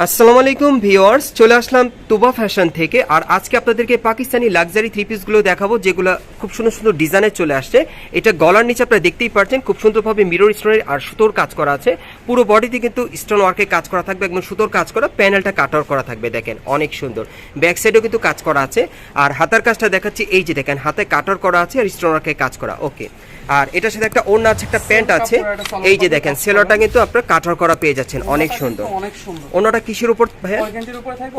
আসসালামু আলাইকুম, ভিউয়ার্স। চলে আসলাম তুবা ফ্যাশন থেকে। আর আজকে আপনাদেরকে পাকিস্তানি লাক্সারি থ্রি পিসগুলো দেখাবো, যেগুলো খুব সুন্দর সুন্দর ডিজাইনে চলে আসছে। এটা গলার নিচে আপনারা দেখতেই পাচ্ছেন খুব সুন্দরভাবে মিরর স্টোনের আর সুতোর কাজ করা আছে। পুরো বডিতে কিন্তু স্টোন ওয়ার্কে কাজ করা থাকবে, একদম সুতোর কাজ করা প্যানেলটা কাটার করা থাকবে, দেখেন, অনেক সুন্দর। ব্যাক সাইডেও কিন্তু কাজ করা আছে। আর হাতার কাজটা দেখাচ্ছি, এই যে দেখেন, হাতে কাটার করা আছে আর স্টোন ওয়ার্কে কাজ করা ওকে আর এটার সাথে একটা ওড়না আছে একটা প্যান্ট আছে। এই যে দেখেন সেলোটা কিন্তু আপনারা কাটার করা পেয়ে যাচ্ছেন অনেক সুন্দর। ওনাটা কিসের উপর ভাইয়া?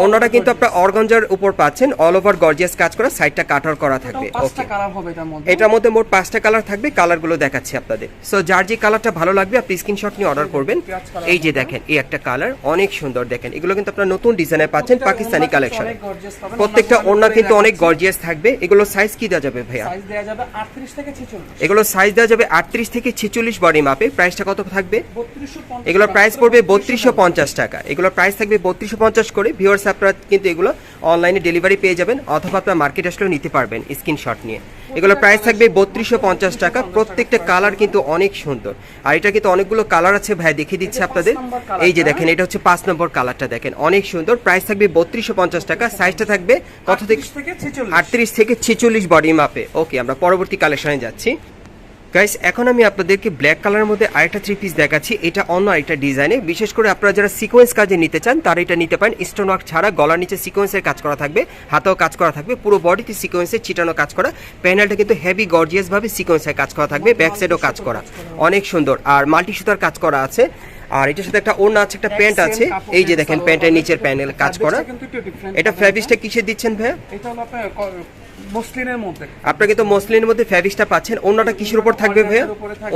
ওনাটা কিন্তু আপনার অর্গঞ্জার উপর পাচ্ছেন অল ওভার গর্জিয়াস কাজ করা সাইডটা কাটার করা থাকবে পাঁচটা কালার হবে এটার মধ্যে। এটার মধ্যে মোট পাঁচটা কালার থাকবে কালারগুলো দেখাচ্ছি আপনাদের। সো যার যে কালারটা ভালো লাগবে আপনি স্ক্রিনশট নিয়ে অর্ডার করবেন। এই যে দেখেন এই একটা কালার অনেক সুন্দর দেখেন। এগুলো কিন্তু আপনার নতুন ডিজাইনে পাচ্ছেন পাকিস্তানি কালেকশন। প্রত্যেকটা ওড়না কিন্তু অনেক গর্জিয়াস থাকবে। এগুলো সাইজ কি দেওয়া যাবে ভাইয়া? সাইজ দেওয়া যাবে 38 থেকে 46 এগুলো সাইজ দেওয়া যাবে আটত্রিশ থেকে ছেচল্লিশ বডি মাপে প্রাইসটা কত থাকবে? 3250 এগুলোর প্রাইস পড়বে বত্রিশশো পঞ্চাশ টাকা। এগুলোর প্রাইস থাকবে বত্রিশশো পঞ্চাশ করে। ভিউয়ার্স আপনারা কিন্তু এগুলো অনলাইনে ডেলিভারি পেয়ে যাবেন অথবা আপনার মার্কেট আসলেও নিতে পারবেন স্ক্রিনশট নিয়ে। এগুলোর প্রাইস থাকবে বত্রিশশো পঞ্চাশ টাকা। প্রত্যেকটা কালার কিন্তু অনেক সুন্দর। আর এটা কিন্তু অনেকগুলো কালার আছে ভাই দেখিয়ে দিচ্ছে আপনাদের। এই যে দেখেন এটা হচ্ছে পাঁচ নম্বর কালারটা দেখেন। অনেক সুন্দর। প্রাইস থাকবে বত্রিশশো পঞ্চাশ টাকা। সাইজটা থাকবে কত থেকে? 38 থেকে 46 আটত্রিশ থেকে ছেচল্লিশ বডি মাপে ওকে আমরা পরবর্তী কালেকশনে যাচ্ছি। গাইস এখন আমি আপনাদেরকে ব্ল্যাক কালারের মধ্যে আরেকটা থ্রি পিস দেখাচ্ছি। এটা অন্য আরেকটা ডিজাইনে বিশেষ করে আপনারা যারা সিকোয়েন্স কাজে নিতে চান তারা এটা নিতে পারেন। স্টোন ওয়ার্ক ছাড়া গলার নিচে সিকোয়েন্সের কাজ করা থাকবে হাতেও কাজ করা থাকবে পুরো বডিতে সিকোয়েন্সের চিটানো কাজ করা। প্যানেলটা কিন্তু হেভি গর্জিয়াস ভাবে সিকোয়েন্সের কাজ করা থাকবে ব্যাক সাইডও কাজ করা। অনেক সুন্দর। আর মাল্টি সুতার কাজ করা আছে। আর এটার সাথে একটা ওড়না আছে একটা প্যান্ট আছে। এই যে দেখেন প্যান্টের নিচের প্যানেল কাজ করা। এটা। ফ্যাব্রিক্সটা কিসের দিচ্ছেন ভাইয়া? এটা হলো আপনার মসলিনের মধ্যে। আপনারা কিন্তু মসলিনের মধ্যে ফ্যাব্রিক্সটা পাচ্ছেন। ওনাটা কিসের উপর থাকবে ভাইয়া।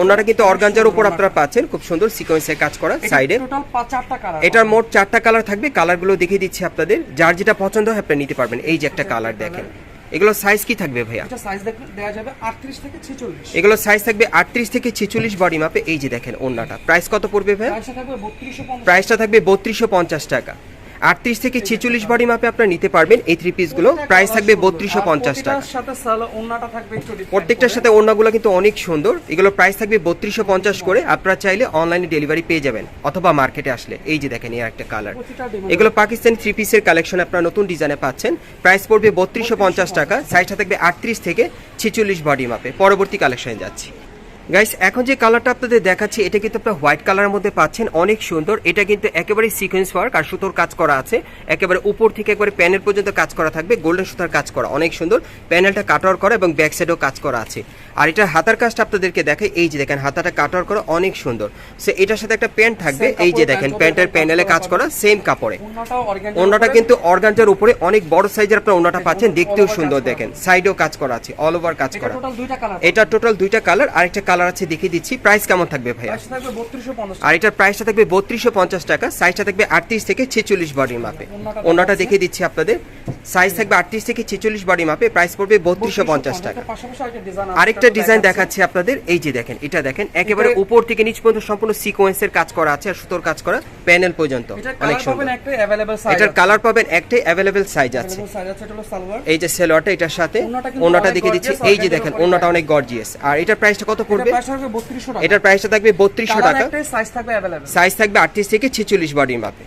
ওনাটা কিন্তু অর্গানজার উপর আপনারা পাচ্ছেন। খুব সুন্দর সিকোয়েন্সের কাজ করা সাইডে টোটাল চারটা কালার এটার মোট চারটা কালার থাকবে। কালারগুলো দেখিয়ে দিচ্ছি আপনাদের। যার যেটা পছন্দ হয় আপনি নিতে পারবেন। এই যে একটা কালার দেখেন। এগুলো সাইজ কি থাকবে ভাইয়া? এটা সাইজ দেওয়া যাবে 38 থেকে 46 এগুলো সাইজ থাকবে আটত্রিশ থেকে ছেচল্লিশ বডি মাপে এই যে দেখেন ওনাটা প্রাইস কত পড়বে ভাইয়া? প্রাইসটা থাকবে 3250 প্রাইসটা থাকবে বত্রিশশো পঞ্চাশ টাকা। আটত্রিশ থেকে ছেচল্লিশ বডি মাপে আপনারা নিতে পারবেন। এই থ্রি পিসগুলো প্রাইস থাকবে বত্রিশশো পঞ্চাশ টাকা। প্রত্যেকটার সাথে ওড়নাগুলো কিন্তু অনেক সুন্দর। এগুলো প্রাইস থাকবে বত্রিশশো পঞ্চাশ করে। আপনারা চাইলে অনলাইনে ডেলিভারি পেয়ে যাবেন, অথবা মার্কেটে আসলে। এই যে দেখেন, এই একটা কালার এগুলো পাকিস্তানি থ্রি পিসের কালেকশন আপনারা নতুন ডিজাইনে পাচ্ছেন। প্রাইস পড়বে বত্রিশশো পঞ্চাশ টাকা। সাইজটা থাকবে আটত্রিশ থেকে ছেচল্লিশ বডি মাপে পরবর্তী কালেকশনে যাচ্ছি। গাইস এখন যে কালারটা আপনাদের দেখাচ্ছি এটা কিন্তু আপনারা হোয়াইট কালারের মধ্যে পাচ্ছেন অনেক সুন্দর। এটা কিন্তু একেবারে সিকোয়েন্স ওয়ার্ক আর সুতোর কাজ করা আছে। একেবারে উপর থেকে একবারে প্যানেল পর্যন্ত কাজ করা থাকবে গোল্ডেন সুতার কাজ করা অনেক সুন্দর। প্যানেলটা কাটার করা এবং ব্যাক সাইডেও কাজ করা আছে। আর এটা হাতার কাজটা আপনাদেরকে দেখাই এই যে দেখেন হাতাটা কাটার করা অনেক সুন্দর। সো এটার সাথে একটা প্যান্ট থাকবে এই যে দেখেন প্যান্টের প্যানেলে কাজ কাজ করা সেম কাপড়ে। ওনাটা কিন্তু অর্গানজার উপরে অনেক বড় সাইজের আপনার ওনাটা পাচ্ছেন দেখতেও সুন্দর। দেখেন। সাইডেও কাজ করা আছে অল ওভার কাজ এটা করা। টোটাল দুইটা কালার এটা টোটাল দুইটা কালার আরেকটা কালার আছে দেখিয়ে দিচ্ছি। প্রাইস কেমন থাকবে ভাই প্রাইস থাকবে 3250 আর এটার প্রাইসটা থাকবে বত্রিশশো পঞ্চাশ টাকা সাইজটা থাকবে আটত্রিশ থেকে ছেচল্লিশ বডির মাপে ওনাটা দেখিয়ে দিচ্ছি আপনাদের। সাইজ থাকবে আটত্রিশ থেকে ছেচল্লিশ বডি মাপে প্রাইস পড়বে বত্রিশশো পঞ্চাশ টাকা। আরেকটা ডিজাইন দেখাচ্ছি। আপনাদের। এই যে দেখেন এটা দেখেন একেবারে উপর থেকে নিচ পর্যন্ত সম্পূর্ণ সিকোয়েন্সের কাজ করা আছে আর সুতোর কাজ করা প্যানেল পর্যন্ত। অনেক সুন্দর। এটার কালার পাবেন একটাই অ্যাভেলেবেল সাইজ আছে। এই যে সেলোয়ারটা এটার সাথে ওনাটা দেখে দিচ্ছি। এই যে দেখেন ওনাটা অনেক গর্জিয়াস আর এটার প্রাইসটা কত পড়বে? এটার প্রাইসটা থাকবে বত্রিশশো টাকা। সাইজ থাকবে আটত্রিশ থেকে ছেচল্লিশ বডির মাপে।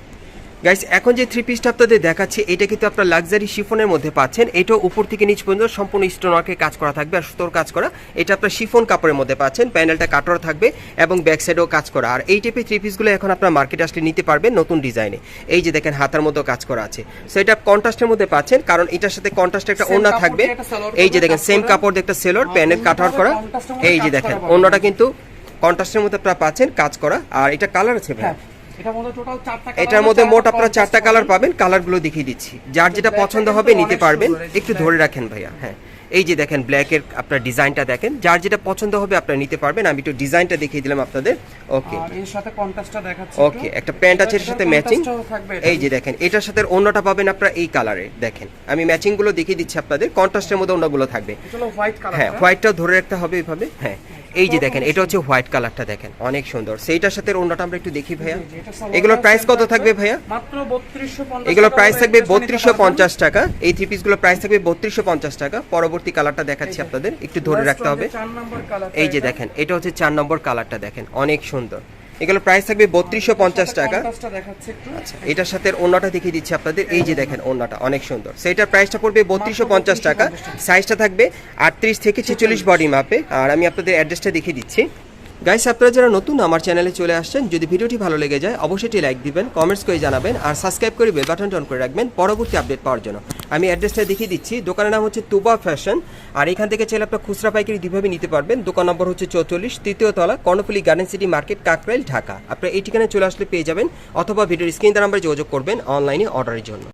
গাইস এখন যে থ্রি পিসটা আপনাদের দেখাচ্ছি এটা কিন্তু আপনার লাক্সারি শিফনের মধ্যে পাচ্ছেন। এটাও উপর থেকে নিচ পর্যন্ত সম্পূর্ণ স্টোন ওয়ার্কে কাজ করা থাকবে আর সুতোর কাজ করা। এটা আপনার শিফন কাপড়ের মধ্যে পাচ্ছেন প্যানেলটা কাটর থাকবে এবং ব্যাক সাইডেও কাজ করা। আর এই টাইপের থ্রি পিসগুলো এখন আপনার মার্কেটে আসলে নিতে পারবেন নতুন ডিজাইনে এই যে দেখেন হাতার মধ্যেও কাজ করা আছে। সো এটা কন্ট্রাস্টের মধ্যে পাচ্ছেন কারণ এটার সাথে কন্ট্রাস্টে একটা ওড়না থাকবে। এই যে দেখেন সেম কাপড় একটা সেলোর প্যানেল কাটার করা। মধ্যে এই যে দেখেন ওড়নাটা কিন্তু কন্ট্রাস্টের মধ্যে আপনারা পাচ্ছেন কাজ করা। আর এটা কালার আছে ভাই? হ্যাঁ। এটার মধ্যে মোট আপনারা চারটা কালার পাবেন কালারগুলো দেখিয়ে দিচ্ছি। যার যেটা পছন্দ হবে নিতে পারবেন একটু ধরে রাখেন ভাইয়া হ্যাঁ। এই যে দেখেন ব্ল্যাকের আপনার ডিজাইনটা দেখেন যার যেটা পছন্দ হবে আপনারা নিতে পারবেন। আমি একটু ডিজাইনটা দেখিয়ে দিলাম আপনাদের। ওকে আর এর সাথে কন্ট্রাস্টটা দেখাচ্ছি ওকে একটা প্যান্ট আছে এর সাথে ম্যাচিং এই যে দেখেন এটার সাথে অন্যটা পাবেন আপনারা এই কালারে দেখেন। আমি ম্যাচিংগুলো দেখিয়ে দিচ্ছি আপনাদের কন্ট্রাস্টের মধ্যে অন্যগুলো থাকবে। হোয়াইট কালার হ্যাঁ হোয়াইটটাও ধরে রাখতে হবে এইভাবে হ্যাঁ। এই যে দেখেন এটা হচ্ছে হোয়াইট কালারটা দেখেন অনেক সুন্দর। সেইটার সাথে অন্যটা আমরা একটু দেখি ভাইয়া। এগুলোর প্রাইস কত থাকবে ভাইয়া? মাত্র 3250 এগুলো প্রাইস থাকবে বত্রিশশো পঞ্চাশ টাকা। এই থ্রি পিসগুলো প্রাইস থাকবে বত্রিশশো পঞ্চাশ টাকা। পরবর্তী কালারটা দেখাচ্ছি আপনাদের একটু ধরে রাখতে হবে। এই যে দেখেন এটা হচ্ছে চার নম্বর কালারটা দেখেন অনেক সুন্দর। এগুলো প্রাইস থাকবে বত্রিশশো পঞ্চাশ টাকা। আচ্ছা এটার সাথে অন্যটা দেখিয়ে দিচ্ছি আপনাদের। এই যে দেখেন অন্যটা অনেক সুন্দর। সেটার প্রাইসটা পড়বে বত্রিশশো পঞ্চাশ টাকা। সাইজটা থাকবে আটত্রিশ থেকে ছেচল্লিশ বডি মাপে আর আমি আপনাদের অ্যাড্রেসটা দেখিয়ে দিচ্ছি। গাইস আপনারা যারা নতুন, আমার চ্যানেলে চলে আসছেন, যদি ভিডিওটি ভালো লেগে যায়, অবশ্যই লাইক দিবেন কমেন্টস করে জানাবেন, আর সাবস্ক্রাইব করে বেল বাটনটা অন করে রাখবেন পরবর্তী আপডেট পাওয়ার জন্য। আমি অ্যাড্রেসটা দেখিয়ে দিচ্ছি, দোকানের নাম হচ্ছে তুবা ফ্যাশন আর এখান থেকে চাইলে আপনার খুচরা পাইকারি দুইভাবে নিতে পারবেন। দোকান নম্বর হচ্ছে চৌচল্লিশ, তৃতীয় তলা, Karnaphuli garden city market Kakrail, Dhaka. আপনারা এই ঠিকানায় চলে আসলে পেয়ে যাবেন, অথবা ভিডিওর স্ক্রিন নাম্বারে যোগাযোগ করবেন অনলাইনে অর্ডারের জন্য।